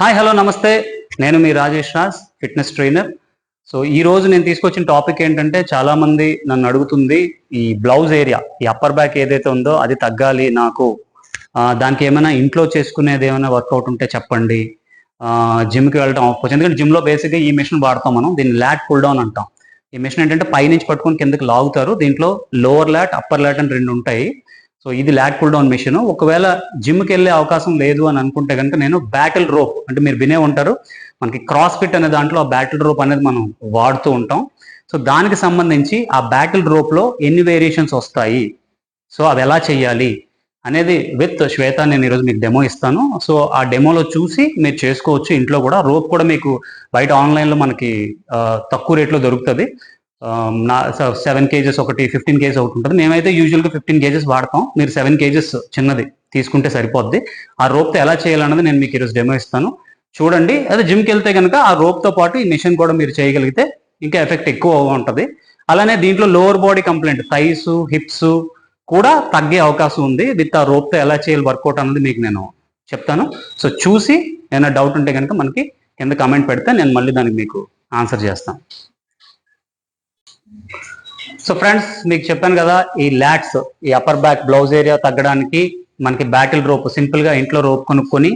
Hi hello నమస్తే. నేను మీ Rajesh Raj fitness trainer so ఈ రోజు నేను తీసుకొచ్చిన టాపిక్ ఏంటంటే చాలా మంది నన్ను అడుగుతుంది ఈ బ్లౌజ్ ఏరియా ఈ అప్పర్ బ్యాక్ ఏదైతే ఉందో అది తగ్గాలి నాకు. దానికి ఏమైనా ఇంట్లో చేసుకునేది ఏమైనా వర్కౌట్ ఉంటే చెప్పండి. జిమ్కి వెళ్ళడం అవ్వచ్చు ఎందుకంటే జిమ్లో బేసిక్గా ఈ మిషన్ వాడతాం మనం దీన్ని ల్యాట్ పుల్ డౌన్ అంటాం. ఈ మిషన్ ఏంటంటే పైనుంచి పట్టుకొని కిందకి లాగుతారు. దీంట్లో లోవర్ ల్యాట్ అప్పర్ ల్యాట్ అని రెండు ఉంటాయి. సో ఇది ల్యాట్ కూల్ డౌన్ మిషన్. ఒకవేళ జిమ్కి వెళ్ళే అవకాశం లేదు అని అనుకుంటే కనుక నేను బ్యాటిల్ రోప్ అంటే మీరు వినే ఉంటారు మనకి క్రాస్ ఫిట్ అనే దాంట్లో ఆ బ్యాటిల్ రోప్ అనేది మనం వాడుతూ ఉంటాం. సో దానికి సంబంధించి ఆ బ్యాటిల్ రోప్లో ఎన్ని వేరియేషన్స్ వస్తాయి? సో అవి ఎలా చేయాలి? అనేది విత్ శ్వేత నేను ఈరోజు మీకు డెమో ఇస్తాను. సో ఆ డెమోలో చూసి మీరు చేసుకోవచ్చు. ఇంట్లో కూడా రోప్ కూడా మీకు బయట ఆన్లైన్లో మనకి తక్కువ రేట్లో దొరుకుతుంది. నా సెవెన్ కేజెస్ ఒకటి ఫిఫ్టీన్ కేజెస్ ఒకటి ఉంటుంది. మేమైతే యూజువల్గా ఫిఫ్టీన్ కేజెస్ వాడతాం. మీరు సెవెన్ కేజెస్ చిన్నది తీసుకుంటే సరిపోద్ది. ఆ రోప్తో ఎలా చేయాలన్నది నేను మీకు ఈరోజు డెమో ఇస్తాను. చూడండి. అదే జిమ్కి వెళ్తే కనుక ఆ రోప్తో పాటు ఈ మిషన్ కూడా మీరు చేయగలిగితే ఇంకా ఎఫెక్ట్ ఎక్కువ ఉంటుంది. అలానే దీంట్లో lower body complaint thighs hips కూడా తగ్గే అవకాశం ఉంది. విత్ ఆ రోప్తో ఎలా చేయాలి వర్కౌట్ అన్నది మీకు నేను చెప్తాను. సో చూసి ఏమైనా డౌట్ ఉంటే కనుక మనకి కింద కామెంట్ పెడితే నేను మళ్ళీ దానికి మీకు ఆన్సర్ చేస్తాను. సో ఫ్రెండ్స్ మీకు చెప్పాను కదా ఈ ల్యాట్స్ ఈ అప్పర్ బ్యాక్ బ్లౌజ్ ఏరియా తగ్గడానికి మనకి బ్యాటిల్ రోప్ సింపుల్గా ఇంట్లో రోప్ కొనుక్కొని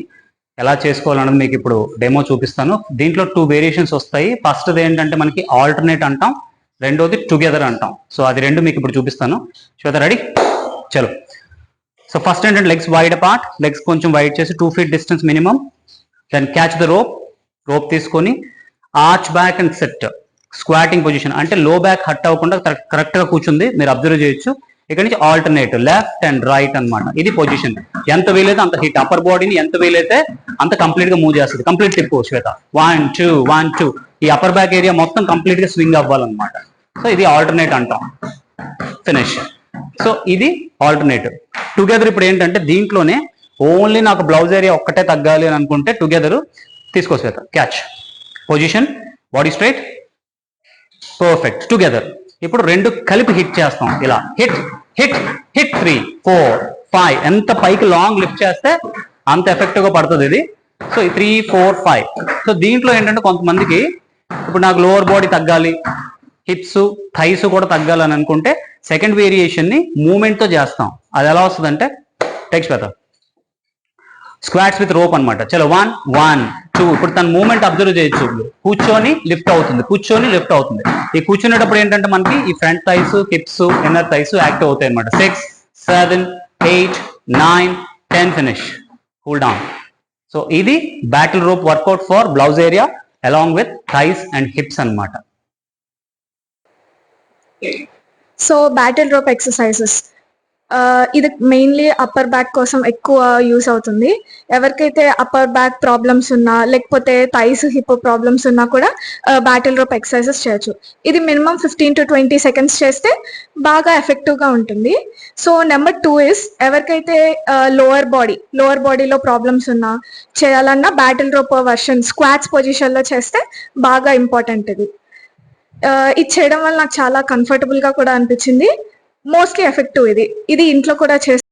ఎలా చేసుకోవాలన్నది మీకు ఇప్పుడు డెమో చూపిస్తాను. దీంట్లో టూ వేరియేషన్స్ వస్తాయి. ఫస్ట్ ఏంటంటే మనకి ఆల్టర్నేట్ అంటాం రెండోది టుగెదర్ అంటాం. సో అది రెండు మీకు ఇప్పుడు చూపిస్తాను. శ్వేత రెడీ చలో. సో ఫస్ట్ ఏంటంటే లెగ్స్ వైడ్ అపార్ట్ లెగ్స్ కొంచెం వైడ్ చేసి two feet distance minimum then catch the rope rope తీసుకొని arch back and set squatting position అంటే లో బ్యాక్ హట్ అవ్వకుండా కరెక్ట్గా కూర్చుంది. మీరు అబ్జర్వ్ చేయొచ్చు. ఇక్కడ నుంచి ఆల్టర్నేట్ లెఫ్ట్ అండ్ రైట్ అన్నమాట. ఇది పొజిషన్ ఎంత వీలైతే అంత హిట్ అప్పర్ బాడీని ఎంత వీలైతే అంత కంప్లీట్గా మూవ్ చేస్తుంది. Complete tip Shweta. One two one two ఈ అప్పర్ బ్యాక్ ఏరియా మొత్తం కంప్లీట్గా స్వింగ్ అవ్వాలన్నమాట. సో ఇది ఆల్టర్నేట్ అంటాం. ఫినిష్ సో ఇది ఆల్టర్నేటివ్ టుగెదర్ ఇప్పుడు ఏంటంటే దీంట్లోనే ఓన్లీ నాకు బ్లౌజ్ ఏరియా ఒక్కటే తగ్గాలి అని అనుకుంటే టుగెదర్ తీసుకో Shweta. Catch position body straight perfect together ఇప్పుడు రెండు కలిపి హిట్ చేస్తాం. ఇలా. Hit hit hit three four five ఎంత పైకి లాంగ్ లిఫ్ట్ చేస్తే అంత ఎఫెక్టివ్గా పడుతుంది ఇది. సో ఈ త్రీ ఫోర్ ఫైవ్ సో దీంట్లో ఏంటంటే కొంతమందికి ఇప్పుడు నాకు లోవర్ బాడీ తగ్గాలి హిప్స్ థైస్ కూడా తగ్గాలని అనుకుంటే సెకండ్ వేరియేషన్ని మూమెంట్తో చేస్తాం. అది ఎలా వస్తుందంటే టెక్స్ట్ పెద్ద స్క్వాట్స్ విత్ రోప్ అన్నమాట. చలో వన్ వన్ చేయొచ్చు ఇప్పుడు తన మూమెంట్ అబ్జర్వ్ చేయొచ్చు. కూర్చొని లిఫ్ట్ అవుతుంది. కూర్చొని లిఫ్ట్ అవుతుంది. ఈ కూర్చునేటప్పుడు ఏంటంటే మనకి ఈ front thighs hips inner thighs active అవుతాయి అనమాట six seven eight nine ten finish cool down so ఇది battle rope workout for blouse area along with thighs and hips అన్నమాట. సో బ్యాటిల్ రోప్ ఎక్సర్సైజెస్ ఇది మెయిన్లీ అప్పర్ బ్యాక్ కోసం ఎక్కువ use అవుతుంది. ఎవరికైతే upper back problems ఉన్నా లేకపోతే thighs hip problems ఉన్నా కూడా బ్యాటిల్ రోప్ ఎక్సర్సైజెస్ చేయొచ్చు. ఇది minimum fifteen to twenty seconds చేస్తే బాగా ఎఫెక్టివ్గా ఉంటుంది. సో నెంబర్ టూ ఇస్ ఎవరికైతే లోవర్ బాడీ లోవర్ బాడీలో ప్రాబ్లమ్స్ ఉన్నా చేయాలన్నా బ్యాటిల్ రోప్ వర్షన్ స్క్వాట్స్ పొజిషన్లో చేస్తే బాగా ఇంపార్టెంట్ ఇది. ఇది చేయడం వల్ల నాకు చాలా కంఫర్టబుల్గా కూడా అనిపించింది. మోస్ట్లీ ఎఫెక్టివ్ ఇది. ఇది ఇంట్లో కూడా చేస్తే